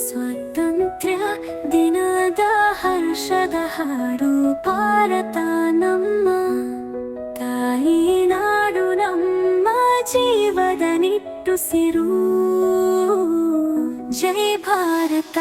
ಸ್ವಾತಂತ್ರ್ಯ ದಿನದ ಹರ್ಷದ ಹಾಡು ಭಾರತ ನಮ್ಮ ತಾಯಿ ನಾಡು ನಮ್ಮ ಜೀವದ ನಿಟ್ಟುಸಿರು ಜೈ ಭಾರತ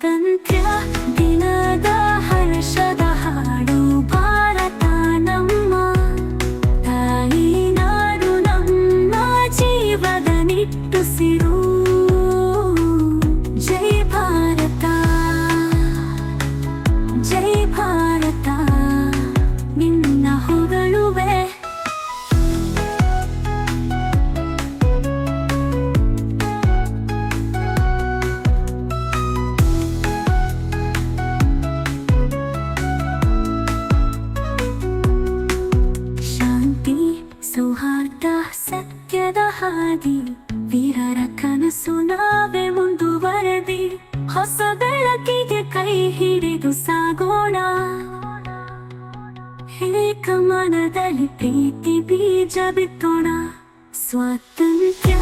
分掉。ಹಾದಿ, ವೀರರ ಕನಸು ನಾವೇ ಮುಂದುವರೆದಿ, ಹೊಸ ಬೆಳಕಿಗೆ ಕೈ ಹಿಡಿದು ಸಾಗೋಣ. ಏಕಮನದಲ್ಲಿ ಪ್ರೀತಿ ಬೀಜ ಬಿತ್ತೋಣ. ಸ್ವಾತಂತ್ರ್ಯ